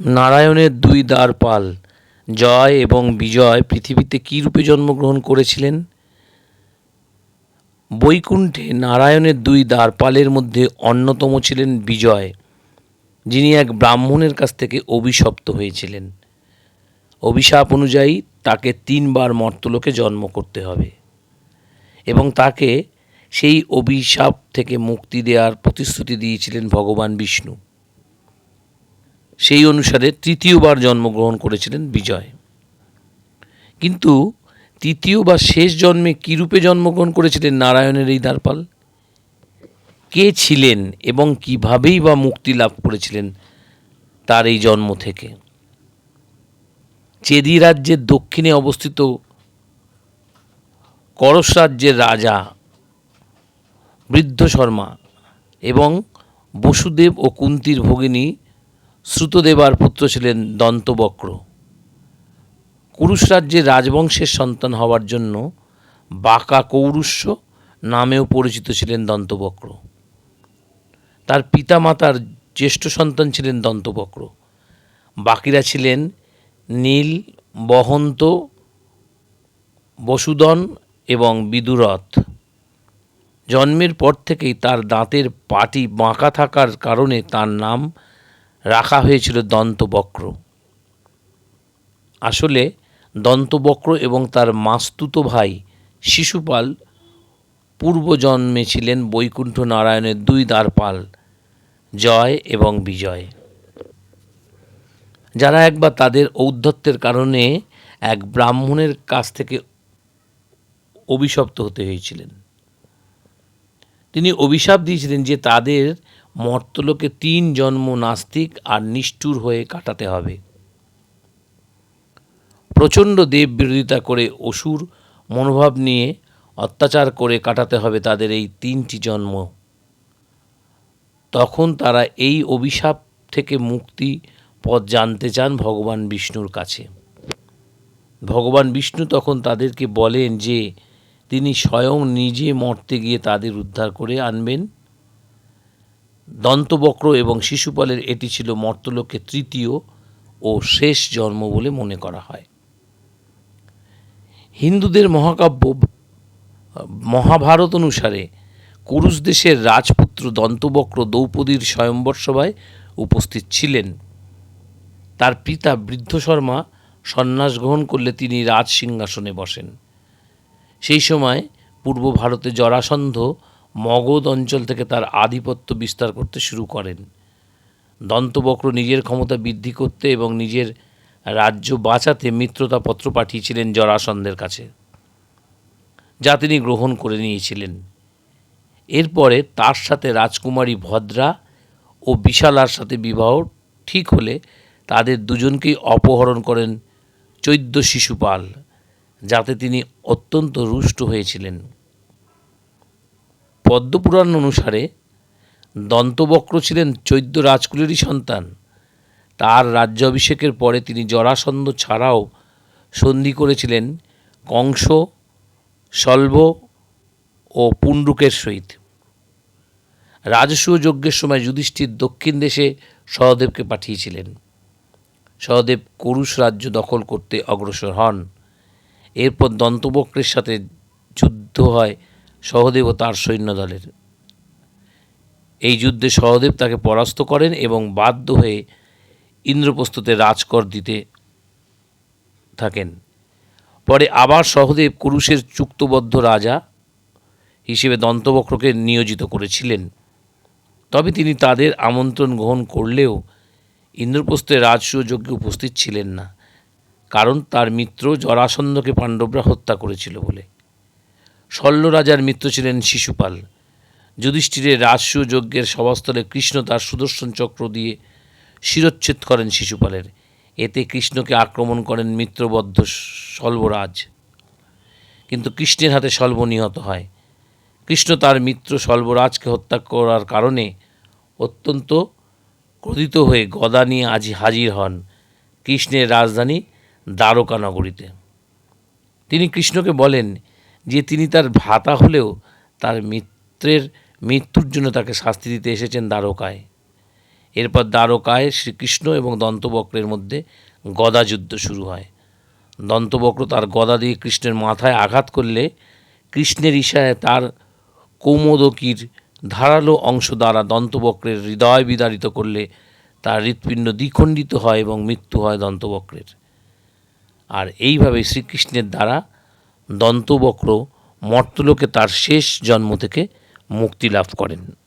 নারায়ণের দুই দ্বারপাল, জয় এবং বিজয়, পৃথিবীতে কী রূপে জন্মগ্রহণ করেছিলেন? বৈকুণ্ঠে নারায়ণের দুই দ্বারপালের মধ্যে অন্যতম ছিলেন বিজয়, যিনি এক ব্রাহ্মণের কাছ থেকে অভিশপ্ত হয়েছিলেন। অভিশাপ অনুযায়ী তাকে তিনবার মর্তলোকে জন্ম করতে হবে এবং তাকে সেই অভিশাপ থেকে মুক্তি দেওয়ার প্রতিশ্রুতি দিয়েছিলেন ভগবান বিষ্ণু। সেই অনুসারে তৃতীয়বার জন্মগ্রহণ করেছিলেন বিজয়। কিন্তু তৃতীয় বা শেষ জন্মে কী রূপে জন্মগ্রহণ করেছিলেন নারায়ণের এই দ্বারপাল? কে ছিলেন এবং কিভাবেই বা মুক্তি লাভ করেছিলেন তার এই জন্ম থেকে? চেদি রাজ্যের দক্ষিণে অবস্থিত করস রাজ্যের রাজা বৃদ্ধ শর্মা এবং বসুদেব ও কুন্তির ভগিনী শ্রুতদেবার পুত্র ছিলেন দন্তবক্র। কুরুশ রাজ্যের রাজবংশের সন্তান হওয়ার জন্য বাঁকা কৌরুষ্য নামেও পরিচিত ছিলেন দন্তবক্র। তার পিতামাতার জ্যেষ্ঠ সন্তান ছিলেন দন্তবক্র। বাকিরা ছিলেন নীল, বহন্ত বসুদন এবং বিদুরথ। জন্মের পর থেকেই তার দাঁতের পাটি বাঁকা থাকার কারণে তার নাম রাখা হয়েছিল দন্তবক্র। আসলে দন্তবক্র এবং তার মাস্তুত ভাই শিশুপাল পূর্বজন্মে ছিলেন বৈকুণ্ঠ নারায়ণের দুই দ্বারপাল, জয় এবং বিজয়। যারা একবার তাদের ঔদ্ধত্যের কারণে এক ব্রাহ্মণের কাছ থেকে অভিশপ্ত হতে হয়েছিলেন। তিনি অভিশাপ দিয়েছিলেন যে তাদের মর্তলোকে তিন জন্ম নাস্তিক আর নিষ্ঠুর হয়ে কাটাতে হবে। প্রচণ্ড দেব বিরোধিতা করে অসুর মনোভাব নিয়ে অত্যাচার করে কাটাতে হবে তাদের এই তিনটি জন্ম। তখন তারা এই অভিশাপ থেকে মুক্তি পথ জানতে চান ভগবান বিষ্ণুর কাছে। ভগবান বিষ্ণু তখন তাদেরকে বলেন যে, তিনি স্বয়ং নিজে মর্তে গিয়ে তাদের উদ্ধার করে আনবেন। দন্তবক্র এবং শিশুপালের এটি ছিল মর্তলোকে তৃতীয় ও শেষ জন্ম বলে মনে করা হয়। হিন্দুদের মহাকাব্য মহাভারত অনুসারে কুরুশ দেশের রাজপুত্র দন্তবক্র দ্রৌপদীর স্বয়ম্বর সভায় উপস্থিত ছিলেন। তার পিতা বৃদ্ধ শর্মা সন্ন্যাস গ্রহণ করলে তিনি রাজ সিংহাসনে বসেন। সেই সময় পূর্ব ভারতে জরাসন্ধ মগধ অঞ্চল থেকে তার আধিপত্য বিস্তার করতে শুরু করেন। দন্তবক্র নিজের ক্ষমতা বৃদ্ধি করতে এবং নিজের রাজ্য বাঁচাতে মিত্রতা পত্র পাঠিয়েছিলেন জরাসন্ধের কাছে, যা তিনি গ্রহণ করে নিয়েছিলেন। এরপরে তার সাথে রাজকুমারী ভদ্রা ও বিশালার সাথে বিবাহ ঠিক হলে তাদের দুজনকেই অপহরণ করেন চৈদ্য শিশুপাল, যাতে তিনি অত্যন্ত রুষ্ট হয়েছিলেন। পদ্মপুরাণ অনুসারে দন্তবক্র ছিলেন চৈদ্য রাজকুলেরই সন্তান। তার রাজ্যাভিষেকের পরে তিনি জরাসন্ধ ছাড়াও সন্ধি করেছিলেন কংস শল্ভ ও পুণ্ডুকের সহিত। রাজসূয় যজ্ঞের সময় যুধিষ্ঠির দক্ষিণ দেশে সহদেবকে পাঠিয়েছিলেন। সহদেব কুরুশ রাজ্য দখল করতে অগ্রসর হন। এরপর দন্তবক্রের সাথে যুদ্ধ হয় সহদেব ও তার সৈন্যদলের। এই যুদ্ধে সহদেব তাকে পরাস্ত করেন এবং বাধ্য হয়ে ইন্দ্রপ্রস্থতে রাজকর দিতে থাকেন। পরে আবার সহদেব কুরুষের চুক্তবদ্ধ রাজা হিসেবে দন্তবক্রকে নিয়োজিত করেছিলেন। তবে তিনি তাদের আমন্ত্রণ গ্রহণ করলেও ইন্দ্রপ্রস্থে রাজসূয় যজ্ঞে উপস্থিত ছিলেন না, কারণ তার মিত্র জরাসন্ধকে পাণ্ডবরা হত্যা করেছিল বলে। শল্য রাজার মিত্র ছিলেন শিশুপাল। যুধিষ্ঠিরের রাজসূয় যজ্ঞের সভাস্থলে কৃষ্ণ তার সুদর্শন চক্র দিয়ে শিরচ্ছেদ করেন শিশুপালের। এতে কৃষ্ণকে আক্রমণ করেন মিত্রবদ্ধ সল্বরাজ কিন্তু কৃষ্ণের হাতে সল্ব নিহত হয়। কৃষ্ণ তার মিত্র সল্বরাজকে হত্যা করার কারণে অত্যন্ত ক্রোধিত হয়ে গদা নিয়ে আজ হাজির হন কৃষ্ণের রাজধানী দ্বারকা নগরীতে। তিনি কৃষ্ণকে বলেন যে তিনি তার ভ্রাতা হলেও তার মিত্রের মৃত্যুর জন্য তাকে শাস্তি দিতে এসেছেন দ্বারকায়। এরপর দ্বারকায় শ্রীকৃষ্ণ এবং দন্তবক্রের মধ্যে গদা যুদ্ধ শুরু হয়। দন্তবক্র তার গদা দিয়ে কৃষ্ণের মাথায় আঘাত করলে কৃষ্ণের ইশায় তার কৌমোদকীর ধারালো অংশ দ্বারা দন্তবক্রের হৃদয় বিদারিত করলে তার হৃৎপিণ্ড দ্বিখণ্ডিত হয় এবং মৃত্যু হয় দন্তবক্রের। আর এইভাবে শ্রীকৃষ্ণের দ্বারা দন্তবক্র মর্তলোকে তার শেষ জন্ম থেকে মুক্তি লাভ করেন।